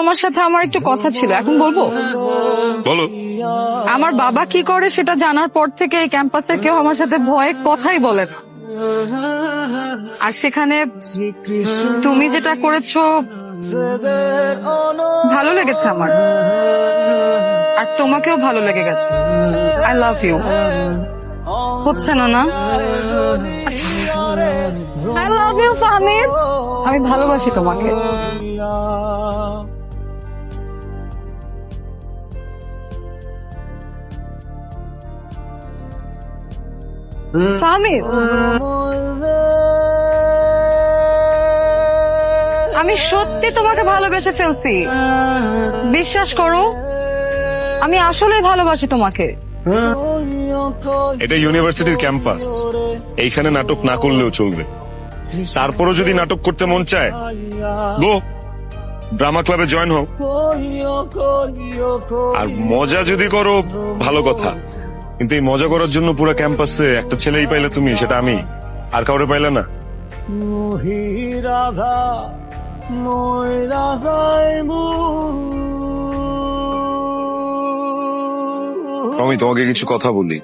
তোমার সাথে আমার একটু কথা ছিল এখন বলব? বলো। আমার বাবা কি করে সেটা জানার পর থেকে এই ক্যাম্পাসের কেউ আমার সাথে ভয়ে কথাই বলে না। আর সেখানে তুমি যেটা করেছ ভালো লেগেছে আমার। আর তোমাকেও ভালো লেগে গেছে। আই লাভ ইউ হচ্ছে না না? আই লাভ ইউ ফাহমিদ আমি ভালোবাসি তোমাকে। ফাহমিদ আমি সত্যি তোমাকে ভালোবেসে ফেলছি। বিশ্বাস করো, আমি আসলে ভালোবাসি তোমাকে। এটা ইউনিভার্সিটির ক্যাম্পাস। এইখানে নাটক না করলেও চলবে। তারপরও যদি নাটক করতে মন চায়, গো, ড্রামা ক্লাবে জয়েন হও। আর মজা যদি করো, ভালো কথা। কিন্তু এই মজা করার জন্য পুরো ক্যাম্পাসে একটা ছেলেই পাইলে তুমি সেটা আমি। আর কাউরে পাইলে না। রাধা আমি তোমাকে কিছু কথা বলি।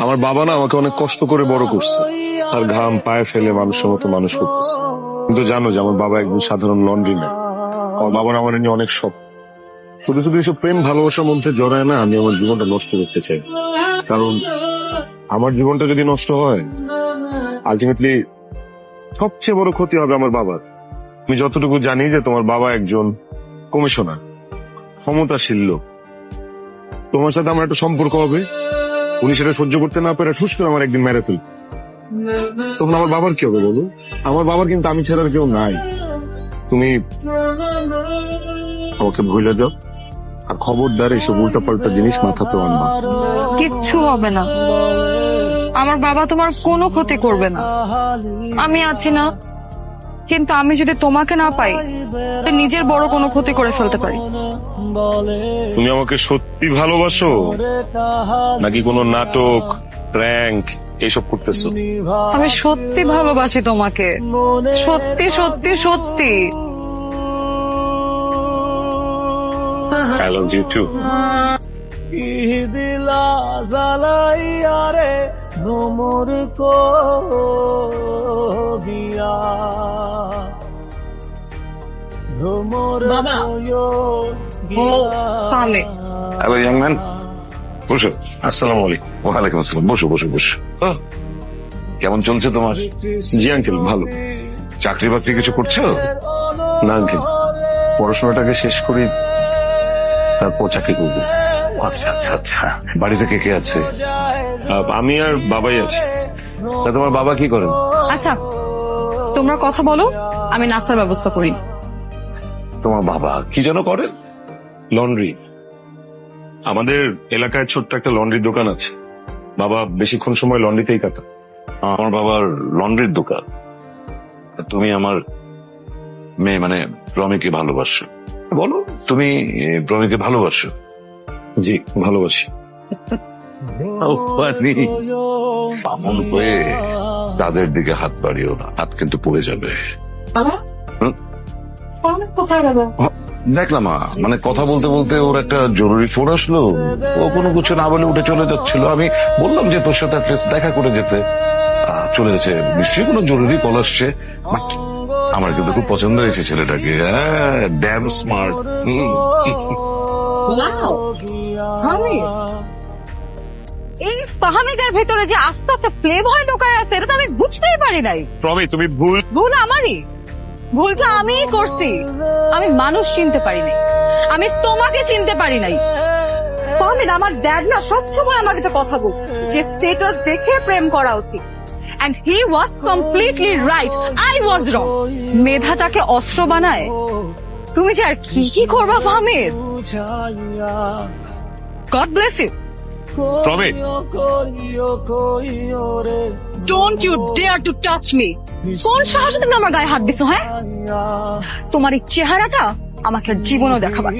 আমার বাবা না আমাকে অনেক কষ্ট করে বড় করছে। আর ঘাম পায়ে ফেলে মানুষের মতো মানুষ করতেছে কিন্তু জানো যে আমার বাবা একজন সাধারণ লন্ড্রি না আমার বাবার আমার নিয়ে অনেক শখ শুধু শুধু এসব প্রেম ভালোবাসার মধ্যে জড়ায় না, আমি আমার জীবনটা নষ্ট করতে চাই। কারণ আমার জীবনটা যদি নষ্ট হয় আলটিমেটলি সবচেয়ে বড় ক্ষতি হবে আমার বাবার। আমি যতটুকু জানি যে তোমার বাবা একজন কমিশনার, ক্ষমতাশীল লোক। তোমার সাথে আমার একটা সম্পর্ক হবে, উনি সেটা সহ্য করতে না পারে ঠুস করে আমার একদিন মেরে ফেল তখন আমার বাবার কি হবে বলো আমার বাবার কিন্তু আমি ছাড়ার কেউ নাই। তুমি আমাকে ভুলে দাও আর খবরদার এসব উল্টা পাল্টা জিনিস মাথাতে আনবা। কিচ্ছু হবে না। আমার বাবা তোমার কোনো ক্ষতি করবে না। আমি আছি না কিন্তু আমি যদি তোমাকে না পাই তো নিজের বড় কোনো ক্ষতি করে ফেলতে পারি। তুমি আমাকে সত্যি ভালোবাসো? নাকি কোনো নাটক প্র্যাঙ্ক এইসব করতেছো? আমি সত্যি ভালোবাসি তোমাকে। সত্যি সত্যি সত্যি। দিলা জালাইয়া রে নোমর ভ্রমর বাবা। কয়ো ও সামনে হ্যালো ইয়াং ম্যান বসো। আসসালামু আলাইকুম। ওয়ালাইকুম আসসালাম। বসো বসো বসো। কেমন চলছে তোমার? জি আঙ্কেল ভালো। চাকরি বাকরি কিছু করছ? না আঙ্কেল পড়াশোনাটাকে শেষ করি তারপর চাকরি করব আচ্ছা আচ্ছা আচ্ছা। বাড়িতে কে কে আছে? আমি আর বাবাই আছি। তা তোমার বাবা কি করেন? আচ্ছা তোমরা কথা বলো আমি নাস্তার ব্যবস্থা করি। তোমার বাবা কি যেন করে লন্ড্রি। আমাদের এলাকায় ছোট্ট একটা লন্ড্রির দোকান আছে। বাবা বেশিক্ষণ সময় লন্ড্রিতেই কাটা আমার বাবার লন্ড্রির দোকান। তুমি আমার মেয়ে মানে প্রমিকে ভালোবাসো। বলো তুমি প্রমিকে ভালোবাসো? জি ভালোবাসি। বামন হয়ে তাদের দিকে হাত বাড়িও না হাত কিন্তু পড়ে যাবে। দেখলাম মানে কথা বলতে বলতে ওর একটা জরুরি ফোন আসলো। ও কোনো কিছু না বলে উঠে চলে যাচ্ছিল। আমি বললাম যে তোর সাথে দেখা করে যেতে। আহ, চলে গেছে। নিশ্চয়ই কোনো জরুরি কল আসছে। আমার কিন্তু খুব পছন্দ হয়েছে ছেলেটাকে হ্যাঁ ড্যাম স্মার্ট এই ফাহামিদের ভেতরে যে আস্তে আস্তে প্লে বয় ঢোকায় আছে এটা তো আমি বুঝতেই পারি নাই। প্রমি তুমি ভুল ভুল আমারই। ভুলটা আমিই করছি। আমি মানুষ চিনতে পারি নাই। আমি তোমাকে চিনতে পারি নাই। ফাহমিদ আমার ড্যাড না সবসময় আমাকে একটা কথা বল যে স্টেটাস দেখে প্রেম করা উচিত। And he was completely right I was wrong মেধাটাকে অস্ত্র বানায়। তুমি যে আর কি কি করবা Fahmid? God bless you Promi কইও কইও রে don't you dare to touch me কোন সাহসে তুমি আমার গায়ে হাত দিছো হ্যাঁ? তোমার এই চেহারাটা আমাকে জীবনও দেখাবা